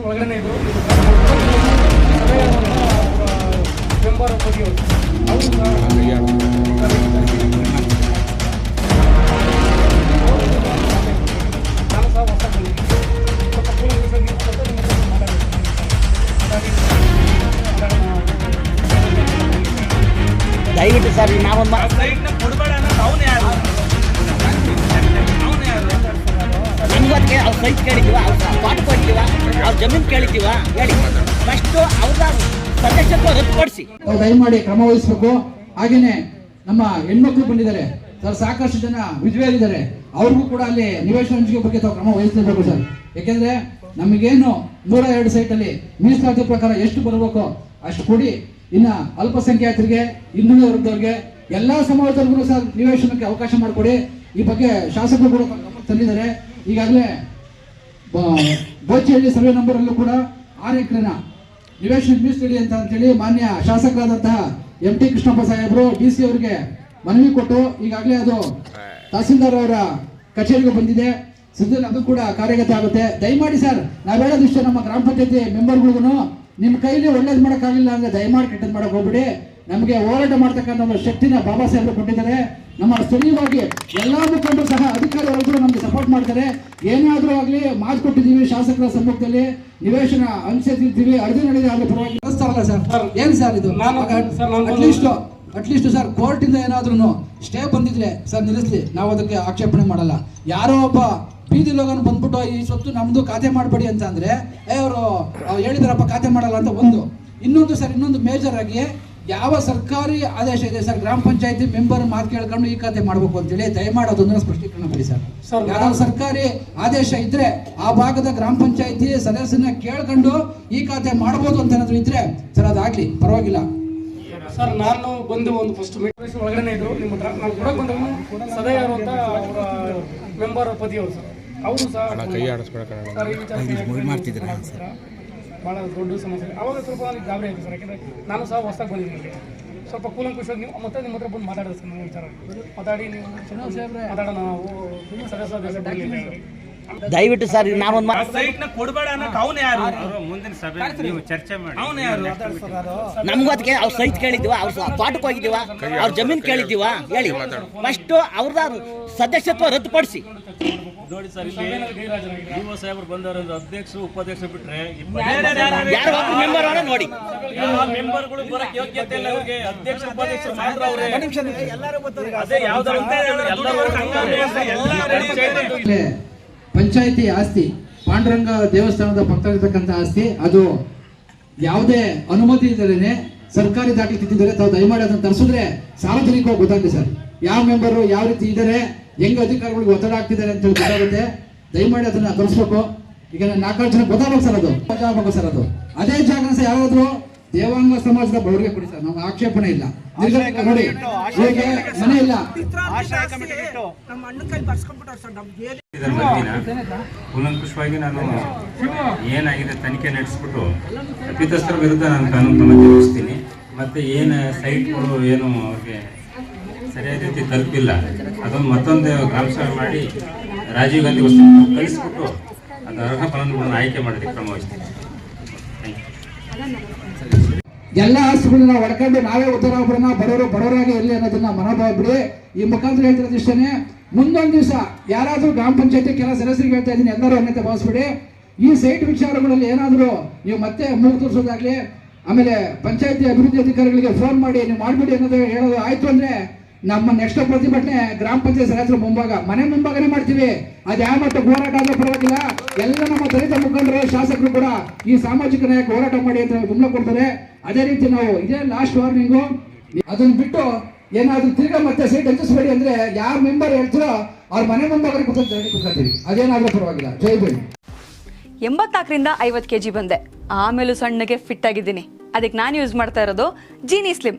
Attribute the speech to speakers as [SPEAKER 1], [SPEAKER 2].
[SPEAKER 1] ಒಳಗಡೆ ಇದು ಮೆಂಬರ್ ನಾನು ಸಹ ಹೊಸ.
[SPEAKER 2] ದಯವಿಟ್ಟು ಸರ್ ನಾವೊಂದು ನಮ್ಗೂ ಅವ್ರ ಸೈಟ್ ಕೇಳಿದ್ವಿ ಅವ್ರ ಜಮೀನು ಕೇಳಿದ್ದೀವ? ಹೇಳಿ. ಫಸ್ಟು ಅವ್ರ ಸದಸ್ಯತ್ವ ರದ್ದುಪಡಿಸಿ
[SPEAKER 3] ದಯಮಾಡಿ ಕ್ರಮ ವಹಿಸಬೇಕು. ಹಾಗೇನೆ ನಮ್ಮ ಹೆಣ್ಮಕ್ಳು ಬಂದಿದ್ದಾರೆ. ಸರ್, ಸಾಕಷ್ಟು ಜನ ವಿಧವೆಯರಿದ್ದಾರೆ. ಅವ್ರಿಗೂ ಕೂಡ ಅಲ್ಲಿ ನಿವೇಶನ ಹಂಚಿಕೆ ಬಗ್ಗೆ ತಾವು ಕ್ರಮ ವಹಿಸಲೇಬೇಕು ಸರ್. ಯಾಕೆಂದ್ರೆ ನಮಗೇನು ನೂರ ಎರಡು ಸೈಟ್ ಅಲ್ಲಿ ಮೀಸಲಾತಿ ಪ್ರಕಾರ ಎಷ್ಟು ಬರಬೇಕು ಅಷ್ಟು ಕೊಡಿ ಇನ್ನ ಅಲ್ಪಸಂಖ್ಯಾತರಿಗೆ, ಹಿಂದುಳಿದ ವರ್ಗದವ್ರಿಗೆ ಎಲ್ಲಾ ಸಮಾಜದವ್ರಿಗೂ ಸರ್ ನಿವೇಶನಕ್ಕೆ ಅವಕಾಶ ಮಾಡಿಕೊಡಿ. ಈ ಬಗ್ಗೆ ಶಾಸಕರು ಕೂಡ ತಂದಿದ್ದಾರೆ. ಈಗಾಗಲೇ ಬೋಚಿಹಳ್ಳಿ ಸರ್ವೆ ನಂಬರಲ್ಲೂ ಕೂಡ ಆರು ಎಕರೆನ ನಿವೇಶನ ಮೀಸಲಿಡಿ ಅಂತ ಅಂತೇಳಿ ಮಾನ್ಯ ಶಾಸಕರಾದಂತಹ ಎಂ ಟಿ ಕೃಷ್ಣಪ್ಪ ಸಾಹೇಬರು, ಡಿ ಸಿ ಅವರಿಗೆ ಮನವಿ ಕೊಟ್ಟು ಈಗಾಗಲೇ ಅದು ತಹಸೀಲ್ದಾರ್ ಅವರ ಕಚೇರಿಗೆ ಬಂದಿದೆ. ಸದ್ಯ ಅದು ಕೂಡ ಕಾರ್ಯಗತ ಆಗುತ್ತೆ. ದಯಮಾಡಿ ಸರ್, ನಾವ್ ಹೇಳೋದಿಷ್ಟು ನಮ್ಮ ಗ್ರಾಮ ಪಂಚಾಯತಿ ಮೆಂಬರ್ಗಳಿಗೂ ನಿಮ್ಮ ಕೈಲಿ ಒಳ್ಳೇದು ಮಾಡೋಕ್ಕಾಗಲಿಲ್ಲ ಅಂದ್ರೆ ದಯಮಾಡಿ ಕೆಟ್ಟದ್ದು ಮಾಡಕ್ ಹೋಗ್ಬಿಡಿ. ನಮಗೆ ಹೋರಾಟ ಮಾಡ್ತಕ್ಕಂಥ ಒಂದು ಶಕ್ತಿನ ಬಾಬಾ ಸಾಹೇಬರು ಕೊಟ್ಟಿದ್ದಾರೆ. ನಮ್ಮ ಸ್ಥಳೀಯವಾಗಿ ಎಲ್ಲ ಮುಖಂಡರು ಸಹ ಅಧಿಕಾರಿ ವರ್ಗಗಳು ನಮಗೆ ಸಪೋರ್ಟ್ ಮಾಡ್ತಾರೆ. ಏನಾದರೂ ಆಗಲಿ ಮಾತು ಕೊಟ್ಟಿದ್ದೀವಿ ಶಾಸಕರ ಸಮ್ಮುಖದಲ್ಲಿ. ನಿವೇಶನ ಹಂಚಿರ್ತೀವಿ ಅರ್ಜಿ ನಡೆದಿದೆ ಅದ್ರ ಪರವಾಗಿ ಸರ್? ಏನು ಸರ್ ಇದು? ಅಟ್ಲೀಸ್ಟ್ ಅಟ್ಲೀಸ್ಟ್ ಸರ್ ಕೋರ್ಟ್ ಇಂದ ಏನಾದ್ರೂ ಸ್ಟೇ ಬಂದಿದ್ರೆ ಸರ್ ನಿಲ್ಲಿಸ್ಲಿ. ನಾವು ಅದಕ್ಕೆ ಆಕ್ಷೇಪಣೆ ಮಾಡಲ್ಲ. ಯಾರೋ ಒಬ್ಬ ಬೀದಿ ಲೋಗನ್ ಬಂದ್ಬಿಟ್ಟು ಈ ಸ್ವತ್ತು ನಮ್ದು ಖಾತೆ ಮಾಡಬೇಡಿ ಅಂತ ಅಂದ್ರೆ ಏ ಅವರು ಹೇಳಿದಾರಪ್ಪ ಖಾತೆ ಮಾಡಲ್ಲ ಅಂತ ಒಂದು. ಇನ್ನೊಂದು ಸರ್ ಇನ್ನೊಂದು ಮೇಜರ್ ಆಗಿ ಯಾವ ಸರ್ಕಾರಿ ಆದೇಶ ಇದೆ? ಸರ್ ಗ್ರಾಮ ಪಂಚಾಯತಿ ಮೆಂಬರ್ ಮಾತು ಕೇಳ್ಕೊಂಡು ಈ ಖಾತೆ ಮಾಡಬೇಕು ಅಂತೇಳಿ ದಯಮಾಡಿ ಅದೊಂದನ್ನು ಸ್ಪಷ್ಟೀಕರಣ ಕೊಡಿ ಸರ್ ಯಾವ ಸರ್ಕಾರಿ ಆದೇಶ ಇದ್ರೆ ಆ ಭಾಗದ ಗ್ರಾಮ ಪಂಚಾಯತಿ ಸದಸ್ಯನ ಕೇಳ್ಕೊಂಡು ಈ ಖಾತೆ ಮಾಡಬಹುದು ಅಂತ ಏನಾದ್ರು ಇದ್ರೆ ಸರ್ ಅದಾಗ್ಲಿ. ಪರವಾಗಿಲ್ಲ.
[SPEAKER 1] ಸರ್ ನಾನು ಬಂದು ಒಂದು ಫಸ್ಟ್ ಮೀಟಿಂಗ್ ಒಳಗಡೆ ಇದ್ರು. ನಿಮ್ಮ ಹತ್ರ ನಾನು ಕೂಡ ಬಂದ ಸದಯ ಇರುವಂತ ಮೆಂಬರ್ ಪತಿಯವರು ಸರ್. ಅವರು ಸಹ ಕೈ ಸರ್ ಮಾಡ್ತಿದ್ದೀರಾ ಮಾಡ್ತಿದ್ರೆ ಭಾಳ ದೊಡ್ಡ ಸಮಸ್ಯೆ. ಅವಾಗ ಸ್ವಲ್ಪ ನನಗೆ ಗಾಬರಿ ಆಯಿತು ಸರ್. ಯಾಕೆಂದರೆ ನಾನು ಸಹ ಹೊಸದಾಗಿ ಬಂದಿದ್ದೀನಿ ಸ್ವಲ್ಪ ಕೂಲಂಕುಷವಾಗಿ ನೀವು ಮತ್ತೆ ನಿಮ್ಮ ಹತ್ರ ಬಂದು ಮಾತಾಡೋದು ಸರ್ ನಮ್ಮ ವಿಚಾರ ಮಾತಾಡಿ ನೀವು ಮಾತಾಡೋಣ ನಾವು ಸದಸ್ಯ
[SPEAKER 2] ದಯವಿಟ್ಟು ಸರ್ ನಾವೊಂದು ಮಾ-
[SPEAKER 4] ಸೈಟ್ನ ಕೊಡಬೇಡ ಅವನು ಯಾರು? ಮುಂದಿನ ಸಭೆ ನೀವು ಚರ್ಚೆ ಮಾಡಿ. ಅವನು ಯಾರು?
[SPEAKER 2] ನಮ್ಗೂ ಅದಕ್ಕೆ ಅವ್ರ ಸೈಟ್ ಕೇಳಿದ್ದೀವ ಅವ್ರ ತೋಟಕ್ಕೆ ಹೋಗಿದ್ದೀವ ಅವ್ರ ಜಮೀನು ಕೇಳಿದ್ದೀವ ಹೇಳಿ. ಫಸ್ಟ್ ಅವ್ರದ ಸದಸ್ಯತ್ವ ರದ್ದುಪಡಿಸಿ.
[SPEAKER 4] ನೋಡಿ ಸರ್ ಇಲ್ಲಿ ಯುವ ಸಾಹೇಬರು ಬಂದವರು ಅಧ್ಯಕ್ಷರು ಉಪಾಧ್ಯಕ್ಷರು ಬಿಟ್ರೆ
[SPEAKER 2] ಯಾರು ಮೆಂಬರ್ ಅವರ ನೋಡಿ.
[SPEAKER 4] ಮೆಂಬರ್ಗಳು ಬರಕ್ ಯೋಗ್ಯತೆ ಇಲ್ಲ ಅವ್ರಿಗೆ ಅಧ್ಯಕ್ಷ ಉಪಾಧ್ಯಕ್ಷರು ಮಾತ್ರ ಅವ್ರೆ. ಅದೇ ಯಾವ್ದಾರು ಅಂತ ಹೇಳಿ ಎಲ್ಲರೂ ಹಂಗಾದ್ರೆ ಎಲ್ಲ ಪಂಚಾಯ್ತಿ
[SPEAKER 3] ಆಸ್ತಿ, ಪಾಂಡುರಂಗ ದೇವಸ್ಥಾನದ ಪಕ್ಕದಲ್ಲಿರ್ತಕ್ಕಂಥ ಆಸ್ತಿ, ಅದು ಯಾವುದೇ ಅನುಮತಿ ಇಲ್ಲದೇನೆ ಸರ್ಕಾರಿ ದಾಖಲೆ ತಿದ್ದಿದ್ದಾರೆ ತಾವು ದಯಮಾಡಿ ಅದನ್ನು ತರಿಸಿದ್ರೆ ಸಾರ್ವಜನಿಕವಾಗಿ ಗೊತ್ತಾಗುತ್ತೆ ಸರ್. ಯಾವ ಮೆಂಬರು ಯಾವ ರೀತಿ ಇದ್ದಾರೆ, ಹೆಂಗ್ ಅಧಿಕಾರಿಗಳಿಗೆ ಒತ್ತಡ ಆಗ್ತಿದ್ದಾರೆ ಅಂತ ಗೊತ್ತಾಗುತ್ತೆ. ದಯಮಾಡಿ ಅದನ್ನ ತರಿಸ್ಬೇಕು. ಈಗ ನಾಲ್ಕಾರು ಜನ ಗೊತ್ತಾಗಬೇಕು ಸರ್ ಅದು. ಗೊತ್ತಾಗಬೇಕು ಸರ್ ಅದು. ಅದೇ ಜಾಗ ಸರ್ ದೇವಾಂಗ ಸಮಾಜದ ಬಡವರಿಗೆ ಕೊಡಿ ಸರ್. ನಮ್ಗೆ ಆಕ್ಷೇಪಣೆ ಇಲ್ಲ. ನೋಡಿ. ಮನೆ ಇಲ್ಲ.
[SPEAKER 5] ಕುಲಂಕುಷವಾಗಿ ನಾನು ಏನಾಗಿದೆ ತನಿಖೆ ನಡೆಸ್ಬಿಟ್ಟು ತಪ್ಪಿತಸ್ಥರ ವಿರುದ್ಧ ನಾನು ಕಾನೂನು ಕ್ರಮ ಜರುಗಿಸ್ತೀನಿ. ಮತ್ತೆ ಏನು ಸೈಟ್ಗಳು ಏನು ಅವ್ರಿಗೆ ಸರಿಯಾದ ರೀತಿ ತಲುಪಿಲ್ಲ. ಅದೊಂದು ಮತ್ತೊಂದು ಗ್ರಾಮ ಸಭೆ ಮಾಡಿ ರಾಜೀವ್ ಗಾಂಧಿ ವಸ್ತು ಕಳಿಸ್ಬಿಟ್ಟು ಅದು ಅರ್ಹ ಫಲಾನುಭವಿಗಳನ್ನು ಆಯ್ಕೆ ಮಾಡೋದಕ್ಕೆ ಕ್ರಮ ವಹಿಸ್ತೀನಿ. ಥ್ಯಾಂಕ್ ಯು
[SPEAKER 3] ಎಲ್ಲ ಆಸ್ತಿಗಳನ್ನ ಹೊಡ್ಕೊಂಡು ನಾವೇ ಉತ್ತರ ಒಬ್ಬರನ್ನ ಬಡವರು ಬಡವರಾಗಿ ಇರಲಿ ಅನ್ನೋದನ್ನ ಮನೋಭಾವ ಬಿಡಿ. ಈ ಮುಖಾಂತರ ಹೇಳ್ತಿರೋದು ಇಷ್ಟೇ ಮುಂದೊಂದು ದಿವಸ ಯಾರಾದರೂ ಗ್ರಾಮ ಪಂಚಾಯತಿ ಕೆಲ ಸದಸ್ಯರಿಗೆ ಹೇಳ್ತಾ ಇದ್ದೀನಿ, ಎಲ್ಲರೂ ಅನ್ಯತೆ ಭಾವಿಸ್ಬಿಡಿ. ಈ ಸೈಟ್ ವಿಚಾರಗಳಲ್ಲಿ ಏನಾದರೂ ನೀವು ಮತ್ತೆ ಮೂಗು ತೋರಿಸೋದಾಗ್ಲಿ, ಆಮೇಲೆ ಪಂಚಾಯತಿ ಅಭಿವೃದ್ಧಿ ಅಧಿಕಾರಿಗಳಿಗೆ ಫೋನ್ ಮಾಡಿ, ನೀವು ಮಾಡಿಬಿಡಿ ಅನ್ನೋದು ಹೇಳೋದು ಆಯಿತು ಅಂದ್ರೆ ನಮ್ಮ ನೆಕ್ಸ್ಟ್ ಪ್ರತಿಭಟನೆ ಗ್ರಾಮ ಪಂಚಾಯತ್ ಸದಸ್ಯರ ಮುಂಭಾಗ. ಮನೆ ಮುಂಭಾಗನೇ ಮಾಡ್ತೀವಿ. ಅದು ಯಾವ ಮಟ್ಟ ಹೋರಾಟ ಆದ್ರೂ ಪರವಾಗಿಲ್ಲ. ಎಲ್ಲ ನಮ್ಮ ದಲಿತ ಮುಖಂಡರು, ಶಾಸಕರು ಕೂಡ ಈ ಸಾಮಾಜಿಕ ನಾಯಕ ಹೋರಾಟ ಮಾಡಿ ಅಂತ ಗುಮ್ಮ ಕೊಡ್ತಾರೆ. ಅದೇ ರೀತಿ ನಾವು ಇದೇ ಲಾಸ್ಟ್ ವಾರ್ನಿಂಗು ಅದನ್ನ ಬಿಟ್ಟು ಏನಾದ್ರೂ ತಿರ್ಗಾ ಮತ್ತೆ ಸೀಟ್ ಹೆಚ್ಚಿಸ್ಬೇಡಿ ಅಂದ್ರೆ ಯಾರ ಮೆಂಬರ್ ಹೇಳ್ತೀರೋ ಅವ್ರ ಮನೆ ಮುಂಭಾಗನೇ ಕೂತ್ಕೊಂಡು ಕೂತ್ಕೊಳ್ತೀವಿ ಅದೇನಾದ್ರೂ ಪರವಾಗಿಲ್ಲ. ಜೈ ಬೇಡಿ
[SPEAKER 6] ಎಂಬತ್ನಾಲ್ಕರಿಂದ ಐವತ್ತು ಕೆ ಜಿ ಬಂದೆ. ಆಮೇಲೂ ಸಣ್ಣಗೆ ಫಿಟ್ ಆಗಿದ್ದೀನಿ. ಅದಕ್ಕೆ ನಾನು ಯೂಸ್ ಮಾಡ್ತಾ ಇರೋದು ಜೀನಿ ಸ್ಲಿಮ್